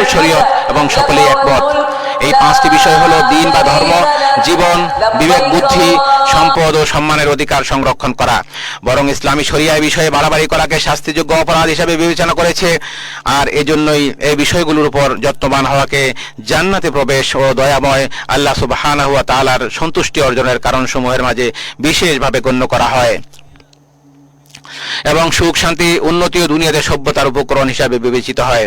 নির্মল শরীয়ত এবং সকলেই একমত। এই পাঁচটি বিষয় হলো দিন বা ধর্ম, জীবন, বিবেক, বুদ্ধি, সম্পদ ও সম্মানের অধিকার সংরক্ষণ করা। বরং ইসলামী শরিয়া বিষয়ে বাড়াবাড়ি করাকে শাস্তিযোগ্য অপরাধ হিসেবে বিবেচনা করেছে। আর এজন্যই এই বিষয়গুলোর উপর যত্নবান হওয়াকে জান্নাতে প্রবেশ ও দয়াময় আল্লাহ সুবহানাহু ওয়া তাআলার সন্তুষ্টি অর্জনের কারণসমূহের মাঝে বিশেষভাবে গণ্য করা হয়। এবং সুখ, শান্তি, উন্নতি ও দুনিয়াতে সভ্যতার উপকরণ হিসাবে বিবেচিত হয়।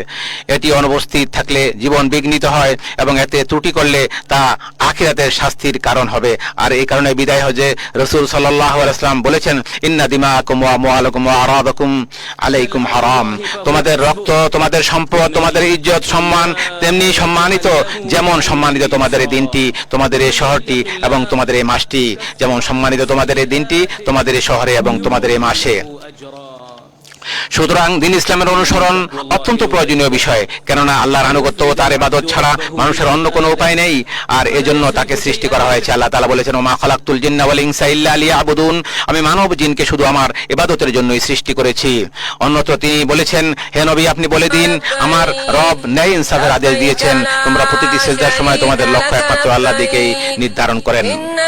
এটি অনুপস্থিত থাকলে জীবন বিঘ্নিত হয় এবং এতে ত্রুটি করলে তা আখিরাতের শাস্তির কারণ হবে। আর এই কারণে বিদায় যে রসুল সাল্লাহ আলাইসলাম বলেছেন, ইন্না দিমা কুমা মোয়ালকুম আরাবাকুম আলাইকুম হারাম। তোমাদের রক্ত, তোমাদের সম্পদ, তোমাদের ইজ্জত, সম্মান তেমনি সম্মানিত, যেমন সম্মানিত তোমাদের এই দিনটি, তোমাদের এই শহরটি এবং তোমাদের এই মাসটি, যেমন সম্মানিত তোমাদের এই দিনটি, তোমাদের এই শহরে এবং তোমাদের এই মাসে। সুতরাং দিন ইসলামের অনুসরণ অত্যন্ত প্রয়োজনীয় বিষয়, কেননা আল্লাহর আনুগত্য ও তার ইবাদত ছাড়া মানুষের অন্য কোনো উপায় নেই, আর এজন্য তাকে সৃষ্টি করা হয়েছে। আল্লাহ তাআলা বলেছেন, ওমা খালাকতুল জিন্না ওয়াল ইনসা ইল্লা লিয়াবুদুন। আমি মানব জিনকে শুধু আমার ইবাদতের জন্যই সৃষ্টি করেছি। অন্যত্র তিনি বলেছেন, হে নবী, আপনি বলে দিন, আমার রব ন্যায় ইনসাফের আদেশ দিয়েছেন। তোমরা প্রতিটি সেজদার সময় তোমাদের লক্ষ্য একমাত্র আল্লাহ দিকেই নির্ধারণ করেন।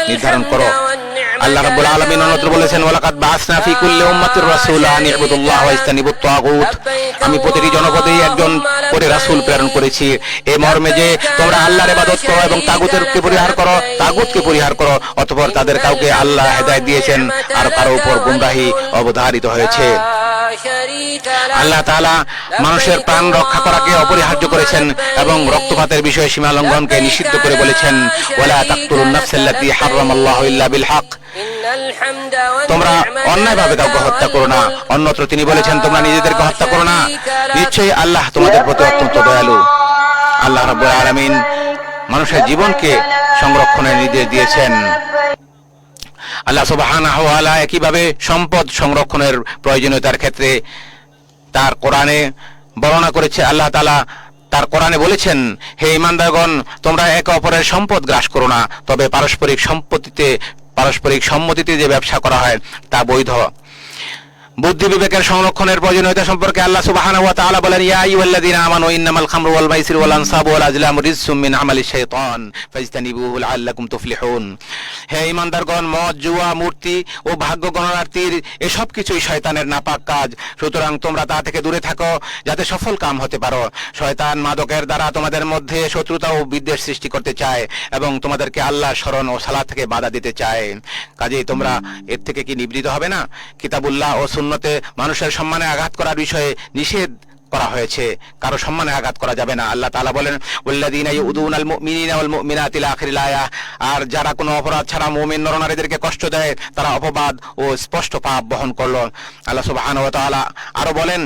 নির্ধারণ করো। আল্লাহ রাব্বুল আলামিন অন্যত্র বলেছেন, ওয়ালাকাদ বাসনা ফি কুল্লি উম্মাতির রাসূলা আন ইবুদুল্লাহ ওয়া ইস্তানিবুত তাগুত। আমি প্রতিটি জনপদেই একজন করে রাসূল প্রেরণ করেছি। এই মর্মে যে তোমরা আল্লাহর ইবাদত করো এবং তাগুতেরকে পরিহার করো তাগুতকে পরিহার করো অতঃপর তাদের কাউকে আল্লাহ হেদায়েত দিয়েছেন আর কারও উপর গুমরাহি অবধারিত হয়েছে। আল্লাহ তাআলা মানুষের প্রাণ রক্ষা করাকে অপরিহার্য করেছেন এবং রক্তপাতের বিষয়ে সীমা লঙ্ঘনকে নিষিদ্ধ করে বলেছেন। ওয়ালা তাকতুলুন নাফসাল্লাতী হারামাল্লাহু ইল্লা বিল হক। তোমরা অন্যায়ভাবে কাউকে হত্যা করো না। অন্যত্র তিনি বলেছেন তোমরা নিজেদেরকে হত্যা করো না। নিশ্চয়ই আল্লাহ তোমাদের প্রতি অত্যন্ত দয়ালু। আল্লাহ রাব্বুল আলামিন মানুষের জীবনকে সংরক্ষণের নির্দেশ দিয়েছেন। আল্লাহ সুবহানাহু ওয়া তাআলা একইভাবে সম্পদ সংরক্ষণের প্রয়োজনীয়তার ক্ষেত্রে তার কোরআনে বর্ণনা করেছে। আল্লাহ তাআলা তার কোরআনে বলেছেন হে ইমানদারগণ তোমরা একে অপরের সম্পদ গ্রাস করো না তবে পারস্পরিক সম্পত্তিতে পারস্পরিক সম্মতিতে যে ব্যবসা করা হয় তা বৈধ। বুদ্ধি বিবেকের সংরক্ষণের প্রয়োজনীয়তা সম্পর্কে আল্লাহ সুবহানাহু ওয়া তাআলা বলেন, ইয়া আইয়ুহাল্লাযীনা আমানু ইন্নামাল খামরু ওয়াল মাইসিরু ওয়াল আনসাবু ওয়াল আজলামু রিজসুম মিন আমালিশ শাইতান ফাজতানিবুহু লাআল্লাকুম তুফলিহুন। হে ঈমানদারগণ, মদ, জুয়া, মূর্তি ও ভাগ্য গণনার্থীর এসব কিছুই শয়তানের নাপাক কাজ। সুতরাং তোমরা তা থেকে দূরে থাকো, যাতে সফল কাম হতে পারো। শয়তান মাদকের দ্বারা তোমাদের মধ্যে শত্রুতা ও বিদ্বেষ সৃষ্টি করতে চায় এবং তোমাদেরকে আল্লাহ স্মরণ ও সালাত থেকে বাধা দিতে চায়। কাজেই তোমরা এর থেকে কি নিবৃত হবে না? কিতাবুল্লাহ ও সুন্নতে মানুষের সম্মানে আঘাত করার বিষয়ে নিষেধ করা হয়েছে। কারও সম্মানে আঘাত করা যাবে না। আল্লাহ তাআলা বলেন আয়া। আর যারা কোনো অপরাধ ছাড়া মুমিন নরনারীদেরকে কষ্ট দেয়, তারা অপবাদ ও স্পষ্ট পাপ বহন করল। আল্লাহ সুবহানাহু ওয়া তাআলা আরও বলেন,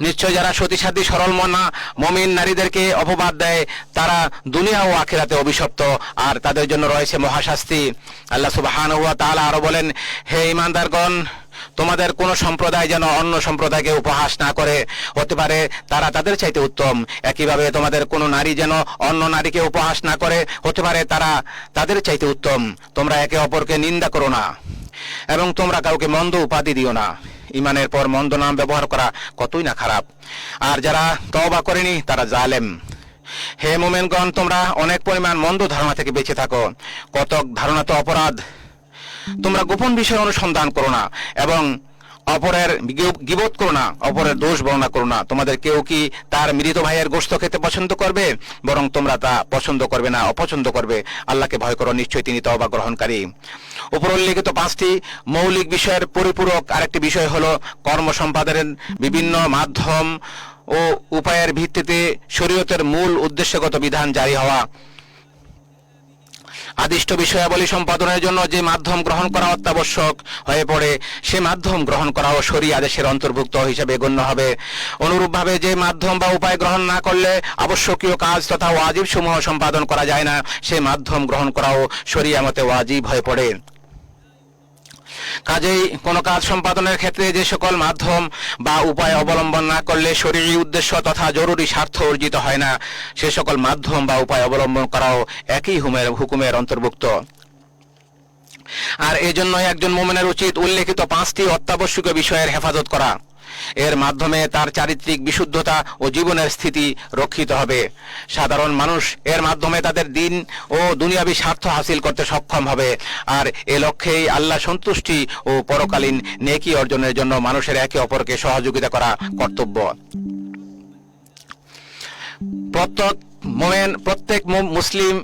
নিশ্চয় যারা সতীসাধ্যী সরল মনা, মমিন নারীদেরকে অপবাদ দেয়, তারা দুনিয়া ও আখিরাতে অভিশপ্ত, আর তাদের জন্য রয়েছে মহাশাস্তি। আল্লাহ সুবহানাহু ওয়া তাআলা আরও বলেন, হে ইমানদারগণ তোমাদের কোন সম্প্রদায় যেন অন্য সম্প্রদায়কে উপহাস না করে। হতে পারে তারা তাদের চাইতে উত্তম। একইভাবে তোমাদের কোনো নারী যেন অন্য নারীকে উপহাস না করে, হতে পারে তারা তাদের চাইতে উত্তম। তোমরা একে অপরকে নিন্দা করো না এবং তোমরা কাউকে মন্দ উপাধি দিও না। ইমানের পর মন্দ নাম ব্যবহার করা কতই না খারাপ। আর যারা তওবা করেনি, তারা জালেম। হে মোমেনগণ, তোমরা অনেক পরিমাণ মন্দ ধারণা থেকে বেঁচে থাকো। কতক ধারণা তো অপরাধ। তোমরা গোপন বিষয় অনুসন্ধান করো না এবং অপরের গি- গিবত করো না, অপরের দোষ বর্ণনা করো না। তোমাদের কেউ কি তার মৃত ভাইয়ের গোস্ত খেতে পছন্দ করবে? বরং তোমরা তা পছন্দ করবে না, অপছন্দ করবে। আল্লাহকে ভয় করো, নিশ্চয়ই তিনি তওবা গ্রহণকারী। উপর উল্লেখিত পাঁচটি মৌলিক বিষয়ের পরিপূরক আরেকটি বিষয় হলো কর্ম সম্পাদনের বিভিন্ন মাধ্যম ও উপায়ের ভিত্তিতে শরীয়তের মূল উদ্দেশ্যগত বিধান জারি হওয়া। আদিষ্ট বিষয়াবলী সম্পাদনের জন্য যে মাধ্যম গ্রহণ করা অত্যাবশ্যক হয়ে পড়ে, সে মাধ্যম গ্রহণ করাও সরি আদেশের অন্তর্ভুক্ত হিসেবে গণ্য হবে। অনুরূপভাবে যে মাধ্যম বা উপায় গ্রহণ না করলে আবশ্যকীয় কাজ তথা ওয়াজিব সমূহ সম্পাদন করা যায় না, সে মাধ্যম গ্রহণ করাও সরিয়া মতে ওয়াজিব হয়ে পড়ে। কাজেই কোনো কাজ সম্পাদনের ক্ষেত্রে যে সকল মাধ্যম বা উপায় অবলম্বন না করলে শরীরী উদ্দেশ্য তথা জরুরি স্বার্থ অর্জিত হয় না। সে সকল মাধ্যম বা উপায় অবলম্বন করাও একই হুমের হুকুমের অন্তর্ভুক্ত। আর এজন্য একজন মোমেনের উচিত উল্লেখিত পাঁচটি অত্যাবশ্যকীয় বিষয়ের হেফাজত করা। এর মাধ্যমে তার চারিত্রিক বিশুদ্ধতা ও জীবনের স্থিতি রক্ষিত হবে। সাধারণ মানুষ এর মাধ্যমে তাদের দিন ও দুনিয়াবী স্বার্থ হাসিল করতে সক্ষম হবে। আর এ লক্ষ্যেই আল্লাহ সন্তুষ্টি ও পরকালীন নেকি অর্জনের জন্য মানুষের একে অপরকে সহযোগিতা করা কর্তব্য। প্রত্যেক মোমেন, প্রত্যেক মুসলিম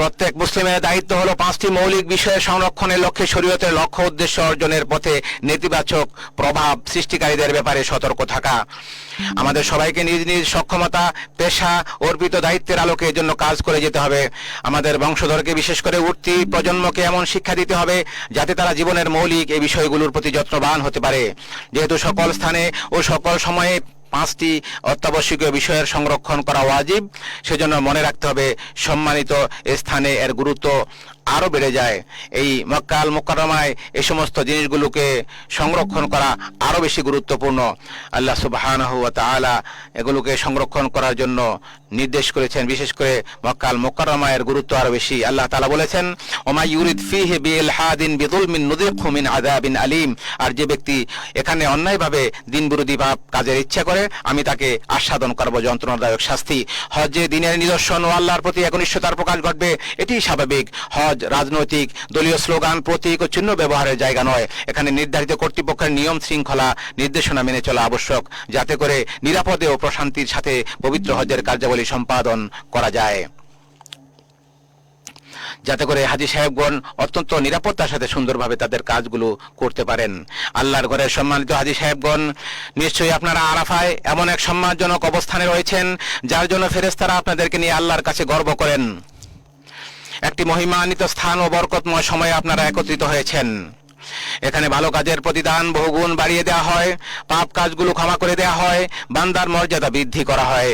প্রত্যেক মুসলিমের দায়িত্ব হলো পাঁচটি মৌলিক বিষয়ের সংরক্ষণের লক্ষ্যে শরীয়তের লক্ষ্য উদ্দেশ্য অর্জনের পথে নেতিবাচক প্রভাব সৃষ্টিকারীদের ব্যাপারে সতর্ক থাকা। আমাদের সবাইকে নিজ নিজ সক্ষমতা, পেশা, অর্পিত দায়িত্বের আলোকে জন্য কাজ করে যেতে হবে। আমাদের বংশধরকে বিশেষ করে উঠতি প্রজন্মকে এমন শিক্ষা দিতে হবে যাতে তারা জীবনের মৌলিক এই বিষয়গুলোর প্রতি যত্নবান হতে পারে। যেহেতু সকল স্থানে ও সকল সময়ে পাঁচটি অত্যাবশ্যকীয় বিষয়ের সংরক্ষণ করা ওয়াজিব। সেজন্য মনে রাখতে হবে সম্মানিত স্থানে এর গুরুত্ব আরও বেড়ে যায়। এই মক্কাল মোকারমায় এই সমস্ত জিনিসগুলোকে সংরক্ষণ করা আরও বেশি গুরুত্বপূর্ণ। আল্লাহ সুবহানাহু ওয়া তাআলা এগুলোকে সংরক্ষণ করার জন্য নির্দেশ করেছেন। বিশেষ করে মক্কাল মোকারমায়ের গুরুত্ব আরও বেশি। আল্লাহ তাআলা বলেছেন, ওমা ইউরিদ ফিহি বিলহাদিন বিযুলমিন নুযিকহু মিন আযাবিন আলিম। আর যে ব্যক্তি এখানে অন্যায়ভাবে দিন বিরোধী পাপ কাজের ইচ্ছা করে, আমি তাকে আস্বাদন করব, যন্ত্রণাদায়ক শাস্তি। হজে দিনের নিদর্শন ও আল্লাহর প্রতি একনিষ্ঠতার প্রকাশ ঘটবে, এটি স্বাভাবিক। হজ রাজনৈতিক, দলীয় স্লোগান, প্রতীক ও চিহ্ন ব্যবহারের জায়গা নয়। এখানে নির্ধারিত কর্তৃপক্ষের নিয়ম শৃঙ্খলা নির্দেশনা মেনে চলা আবশ্যক, যাতে করে নিরাপদে ও প্রশান্তির সাথে পবিত্র হজের কার্যাবলী সম্পাদন করা যায়। যাতে করে হাজি সাহেবগণ অত্যন্ত নিরাপত্তার সাথে সুন্দরভাবে তাদের কাজগুলো করতে পারেন। আল্লাহর ঘরের সম্মানিত হাজি সাহেবগণ, নিশ্চয়ই আপনারা আরাফায় এমন এক সম্মানজনক অবস্থানে রয়েছেন, যার জন্য ফেরেস্তারা আপনাদেরকে নিয়ে আল্লাহর কাছে গর্ব করেন। একটি মহিমান্বিত স্থান ও বরকতময় সময়ে আপনারা একত্রিত হয়েছেন। এখানে ভালো কাজের প্রতিদান, বহুগুণ বাড়িয়ে দেওয়া হয়, পাপ কাজগুলো ক্ষমা করে দেওয়া হয়, বান্দার মর্যাদা বৃদ্ধি করা হয়।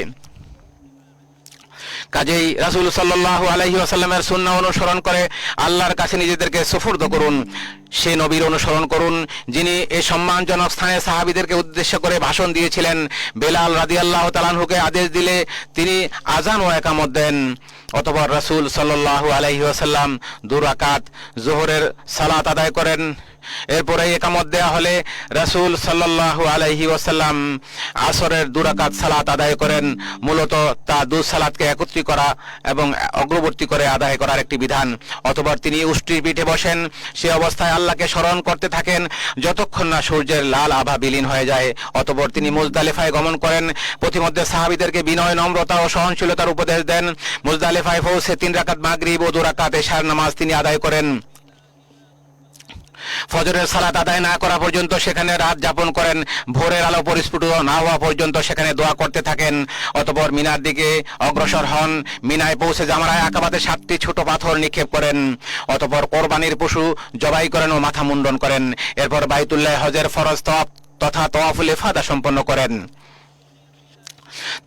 কাজেই রাসূল সাল্লাল্লাহু আলাইহি ওয়াসাল্লামের সুন্নাহ অনুসরণ করে আল্লাহর কাছে নিজেদেরকে সুফর্দ করুন, সে নবীর অনুসরণ করুন, যিনি এই সম্মানজনক স্থানে সাহাবীদেরকে উদ্দেশ্য করে ভাষণ দিয়েছিলেন, বেলাল রাদিয়াল্লাহু তাআলাহুকে আদেশ দিলে তিনি আজান ও একামত দেন। অতঃপর রাসূল সাল্লাল্লাহু আলাইহি ওয়াসাল্লাম দুরাকাত জোহরের সালাত আদায় করেন। এরপরে একামত দেয়া হলে রাসূল সাল্লাল্লাহু আলাইহি ওয়াসাল্লাম আসরের দুরাকাত সালাত আদায় করেন। মূলত তা দু সালাতকে একত্রী করা এবং অগ্রবর্তী করে আদায় করার একটি বিধান। অথবা তিনি উষ্টির পিঠে বসেন। সে অবস্থায় আল্লাহকে স্মরণ করতে থাকেন। যতক্ষণ না সূর্যের লাল আভা বিলীন হয়ে যায়, অতঃপর তিনি মুজদালিফায় গমন করেন। প্রতিমধ্যে সাহাবীদেরকে বিনয়, নম্রতা ও সহনশীলতার উপদেশ দেন। মুজদালিফায় পৌঁছে তিন রাকাত মাগরিব ও দু রাকাত এশার নামাজ তিনি আদায় করেন। ফজরের সালাত আদায় না করা পর্যন্ত সেখানে রাত যাপন করেন। ভোরের আলো পরিস্ফুট না হওয়া পর্যন্ত সেখানে দোয়া করতে থাকেন। অতপর মিনার দিকে অগ্রসর হন। মিনায় পৌঁছে জামারায় আকাবাতে সাতটি ছোট পাথর নিক্ষেপ করেন। অতপর কোরবানির পশু জবাই করেন ও মাথা মুন্ডন করেন। এরপর বাইতুল্লাহ হজের ফরজ তথা তওয়াফুল ইফাদা সম্পন্ন করেন।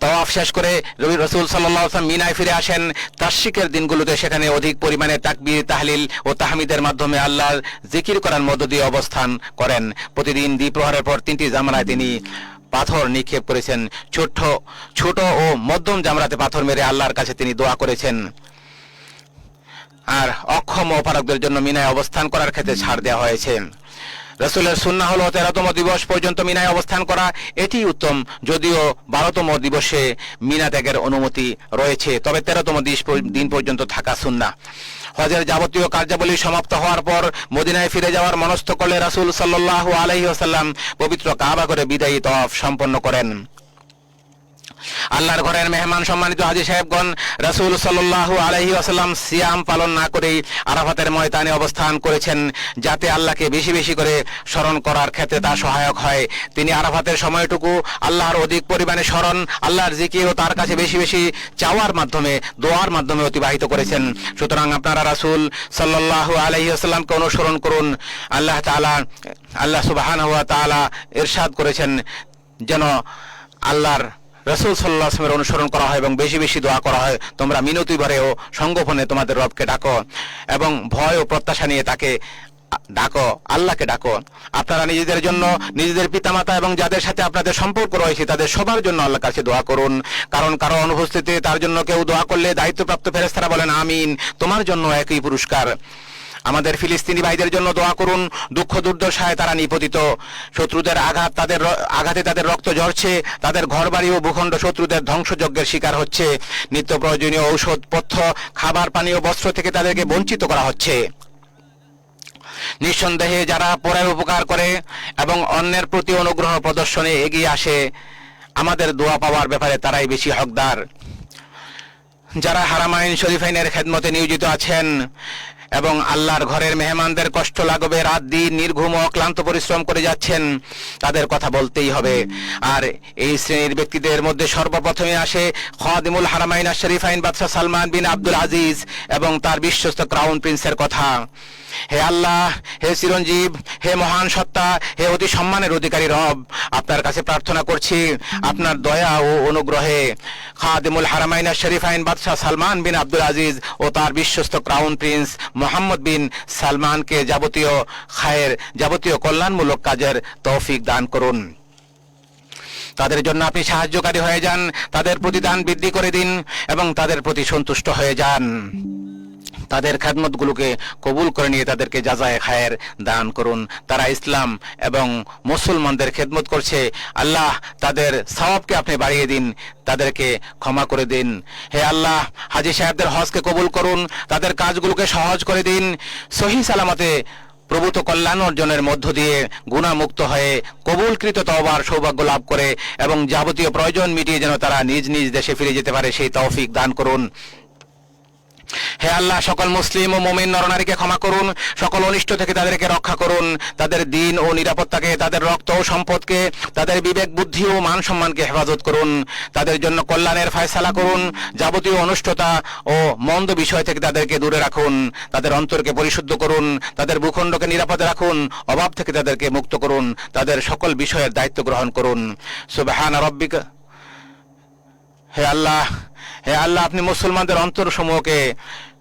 তওয়াফ শেষ করে রবি রসুল সাল্লাহ মিনায় ফিরে আসেন। তাশরিকের দিনগুলোতে সেখানে অধিক পরিমাণে তাকবীর, তাহলিল ও তাহমিদের মাধ্যমে আল্লাহর জিকির করার মধ্য দিয়ে অবস্থান করেন। প্রতিদিন দ্বিপ্রহরের পর তিনটি জামানায় তিনি পাথর নিক্ষেপ করেছেন। ছোট ছোট ও মধ্যম জামরাতে পাথর মেরে আল্লাহর কাছে তিনি দোয়া করেছেন। আর অক্ষম অপারকদের জন্য মিনায় অবস্থান করার ক্ষেত্রে ছাড় দেওয়া হয়েছে। রসুলের সুন্না হলো তেরোতম দিবস পর্যন্ত মিনায় অবস্থান করা এটি উত্তম। যদিও বারোতম দিবসে মিনা ত্যাগের অনুমতি রয়েছে, তবে তেরোতম দিন পর্যন্ত থাকা সুন্না হজের যাবতীয় কার্যাবলী সমাপ্ত হওয়ার পর মদিনায় ফিরে যাওয়ার মনস্থ করলে রাসুল সাল্লাহ ওয়াসাল্লাম পবিত্র কাবা করে বিদায়ী তফ সম্পন্ন করেন। আল্লাহর ঘরের মেহমান সম্মানিত হাজি সাহেবগণ, রাসূল সাল্লাল্লাহু আলাইহি ওয়াসাল্লাম সিয়াম পালন না করেই আরাফাতের ময়দানে অবস্থান করেছেন যাতে আল্লাহকে বেশি বেশি করে স্মরণ করার ক্ষেত্রে তা সহায়ক হয়। তিনি আরাফাতের সময়টুকু আল্লাহর অধিক পরিমাণে স্মরণ, আল্লাহর জিকির ও তার কাছে বেশি বেশি চাওয়ার মাধ্যমে, দোয়ার মাধ্যমে অতিবাহিত করেছেন। সুতরাং আপনারা রাসূল সাল্লাল্লাহু আলাইহি ওয়াসাল্লামকে অনুসরণ করুন। আল্লাহ তাআলা, আল্লাহ সুবহানাহু ওয়া তাআলা ইরশাদ করেছেন যেন আল্লাহর রসুল সাল্লাহ আসলামের অনুসরণ করা হয় এবং বেশি বেশি দোয়া করা হয়। তোমরা মিনতি ভরে ও সঙ্গোপনে তোমাদের রবকে ডাকো এবং ভয় ও প্রত্যাশা নিয়ে তাকে ডাকো, আল্লাহকে ডাকো। আপনারা নিজেদের জন্য নিজেদের পিতামাতা এবং যাদের সাথে আপনাদের সম্পর্ক রয়েছে, তাদের সবার জন্য আল্লাহর কাছে দোয়া করুন। কারণ কারও অনুপস্থিতিতে তার জন্য কেউ দোয়া করলে দায়িত্বপ্রাপ্ত ফেরেস্তারা বলেন, আমিন, তোমার জন্য একই পুরস্কার। আমাদের ফিলিস্তিনি ভাইদের জন্য দোয়া করুন, দুঃখ দুর্দশায় তারা নিপতিত। শত্রুদের আঘাত তাদের আঘাতে তাদের রক্ত ঝরছে, তাদের ঘরবাড়ি ও ভূখণ্ড শত্রুদের ধ্বংসযজ্ঞের শিকার হচ্ছে। নিত্য প্রয়োজনীয় ঔষধ, পথ্য, খাবার, পানি ও বস্ত্র থেকে তাদেরকে বঞ্চিত করা হচ্ছে। নিঃসন্দেহে যারা পরের উপকার করে এবং অন্যের প্রতি অনুগ্রহ প্রদর্শনে এগিয়ে আসে, আমাদের দোয়া পাওয়ার ব্যাপারে তারাই বেশি হকদার। যারা হারামাইন শরীফাইনের খেদমতে নিয়োজিত আছেন এবং আল্লাহর ঘরের মেহমানদের কষ্ট লাগবে, রাত দিন নির্ঘুম ক্লান্ত পরিশ্রম করে যাচ্ছেন, তাদের কথা বলতেই হবে। আর এই শ্রেণির ব্যক্তিদের মধ্যে সর্বপ্রথমে আসে খাদিমুল হারামাইন শরীফাইন বাদশাহ সালমান বিন আব্দুল আজিজ এবং তার বিশ্বস্ত ক্রাউন প্রিন্সের কথা। হে আল্লাহ, হে চিরঞ্জীব, হে মহান সত্তা, হে অতি সম্মানের অধিকারী রব, আপনার কাছে প্রার্থনা করছি আপনার দয়া ও অনুগ্রহে। খাদিমুল হারামাইনা শরীফাইন বাদশাহ সালমান বিন আব্দুল আজিজ ও তার বিশ্বস্ত ক্রাউন প্রিন্স মোহাম্মদ বিন সালমানকে যাবতীয় খায়ের, যাবতীয় কল্যাণমূলক কাজের তৌফিক দান করুন। তাদের জন্য আপনি সাহায্যকারী হয়ে যান, তাদের প্রতিদান বৃদ্ধি করে দিন এবং তাদের প্রতি সন্তুষ্ট হয়ে যান। তাদের খাদমতগুলোকে কবুল করে নিয়ে তাদেরকে যাজায় খায়ের দান করুন। তারা ইসলাম এবং মুসলমানদের খেদমত করছে। আল্লাহ তাদের সওয়াবকে আপনি বাড়িয়ে দিন, তাদেরকে ক্ষমা করে দিন। হে আল্লাহ, হাজি সাহেবদের হজকে কবুল করুন, তাদের কাজগুলোকে সহজ করে দিন। সহি সালামতে প্রভূত কল্যাণ অর্জনের মধ্য দিয়ে গুণামুক্ত হয়ে কবুলকৃত তওবার সৌভাগ্য লাভ করে এবং যাবতীয় প্রয়োজন মিটিয়ে যেন তারা নিজ নিজ দেশে ফিরে যেতে পারে, সেই তৌফিক দান করুন। হে আল্লাহ, সকল মুসলিম ও মুমিন নরনারীকে ক্ষমা করুন, সকল অনিষ্ট থেকে তাদেরকে রক্ষা করুন, তাদের দিন ও নিরাপত্তাকে, তাদের রক্ত ও সম্পদকে, তাদের বিবেক, বুদ্ধি ও মান সম্মানকে হেফাজত করুন, তাদের জন্য কল্যাণের ফয়সালা করুন, যাবতীয় অনুষ্ঠতা ও মন্দ বিষয় থেকে তাদেরকে দূরে রাখুন, তাদের অন্তরকে পরিশুদ্ধ করুন, তাদের ভূখণ্ডকে নিরাপদে রাখুন, অভাব থেকে তাদেরকে মুক্ত করুন, তাদের সকল বিষয়ের দায়িত্ব গ্রহণ করুন। সুবহান রব্বিকা, হে আল্লাহ হে আল্লাহ, আপনি মুসলমানদের অন্তর সমূহকে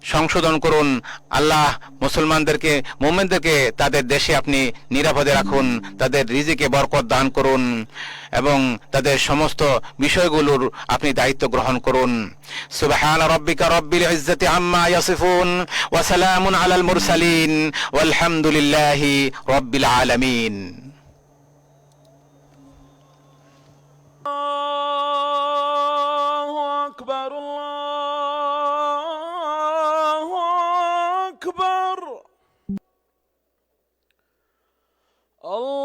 সংশোধন করুন। আল্লাহ মুসলমানদেরকে, মোমেনদেরকে তাদের দেশে আপনি নিরাপদে রাখুন, তাদের রিজিকে বরকত দান করুন এবং তাদের সমস্ত বিষয়গুলোর আপনি দায়িত্ব গ্রহণ করুন। সুবহান রব্বিকা রব্বিল ইজ্জাতি আম্মা ইয়াসিফুন ওয়া সালামুন আলাল মুরসালিন। ওয়ালহামদুলিল্লাহি রব্বিল আলামিন। 어우.